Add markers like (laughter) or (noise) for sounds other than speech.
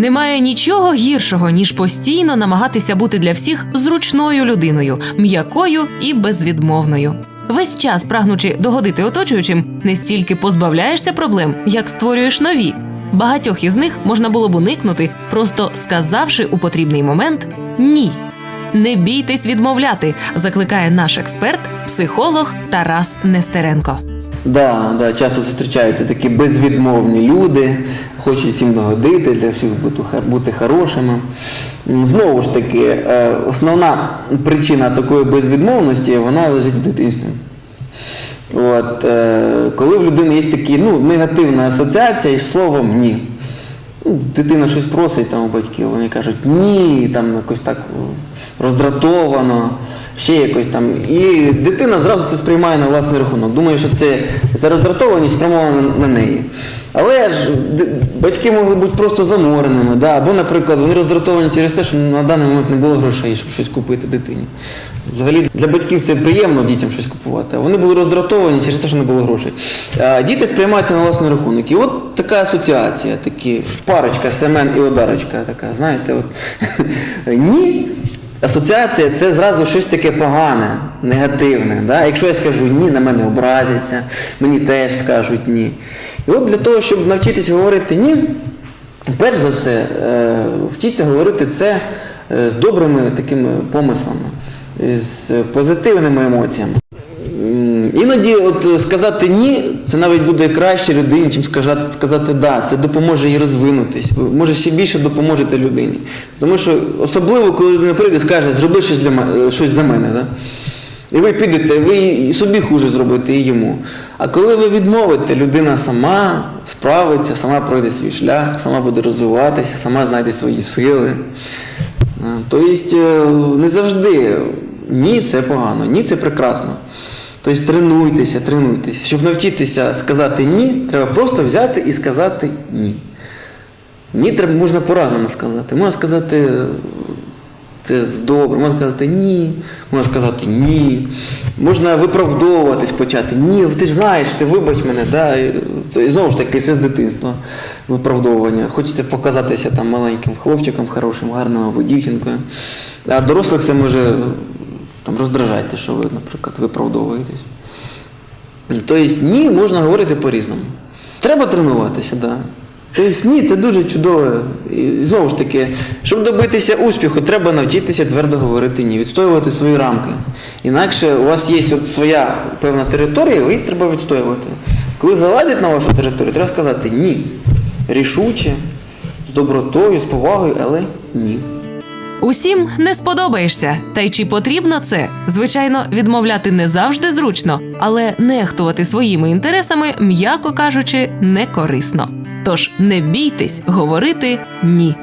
Немає нічого гіршого, ніж постійно намагатися бути для всіх зручною людиною, м'якою і безвідмовною. Весь час прагнучи догодити оточуючим, не стільки позбавляєшся проблем, як створюєш нові. Багатьох із них можна було б уникнути, просто сказавши у потрібний момент ні. Не бійтесь відмовляти, закликає наш експерт, психолог Тарас Нестеренко. Да, да, часто зустрічаються такі безвідмовні люди, хочуть всім догодити, для всіх бути, бути хорошими. Знову ж таки, е, основна причина такої безвідмовності вона лежить в дитинстві. От, е, коли в людини є такі ну, негативна асоціація із словом ні. Ну, дитина щось просить там у батьків, вони кажуть ні, там якось так роздратовано, ще якось там. І дитина зразу це сприймає на власний рахунок. Думає, що це, це роздратованість спрямована на, неї. Але ж батьки могли бути просто замореними, да? або, наприклад, вони роздратовані через те, що на даний момент не було грошей, щоб щось купити дитині. Взагалі для батьків це приємно дітям щось купувати, а вони були роздратовані через те, що не було грошей. А діти сприймаються на власний рахунок. І от така асоціація, такі парочка Семен і Одарочка, така, знаєте, от (laughs) ні. Асоціація це зразу щось таке погане, негативне. Да? Якщо я скажу ні, на мене образяться, мені теж скажуть ні. І от для того, щоб навчитися говорити ні, перш за все, е, вчіться говорити це е, з добрими такими помислами, з позитивними емоціями. Іноді от е, сказати ні, це навіть буде краще людині, чим сказати, да. Це допоможе їй розвинутись. Може ще більше допоможете людині. Тому що особливо, коли людина прийде і скаже, зроби щось для мене, щось за мене. Да? І ви підете, ви собі хуже зробите, і йому. А коли ви відмовите, людина сама справиться, сама пройде свій шлях, сама буде розвиватися, сама знайде свої сили. Тобто не завжди ні, це погано, ні, це прекрасно. Тобто тренуйтеся, тренуйтеся. Щоб навчитися сказати ні, треба просто взяти і сказати ні. Ні, треба можна по-разному сказати. Можна сказати це з добре, можна сказати ні, можна сказати ні. Можна виправдовуватись почати. Ні, ти ж знаєш, ти вибач мене, да? і, знову ж таки, це з дитинства виправдовування. Хочеться показатися там маленьким хлопчиком, хорошим, гарним або дівчинкою. А дорослих це може там, роздражати, що ви, наприклад, виправдовуєтесь. Тобто ні, можна говорити по-різному. Треба тренуватися, так. Да. Тобто ні, це дуже чудово. І знову ж таки, щоб добитися успіху, треба навчитися твердо говорити ні, відстоювати свої рамки. Інакше у вас є от своя певна територія, її треба відстоювати. Коли залазять на вашу територію, треба сказати ні. Рішуче, з добротою, з повагою, але ні. Усім не сподобаєшся. Та й чи потрібно це? Звичайно, відмовляти не завжди зручно, але нехтувати своїми інтересами, м'яко кажучи, не корисно. Тож не бійтесь говорити ні.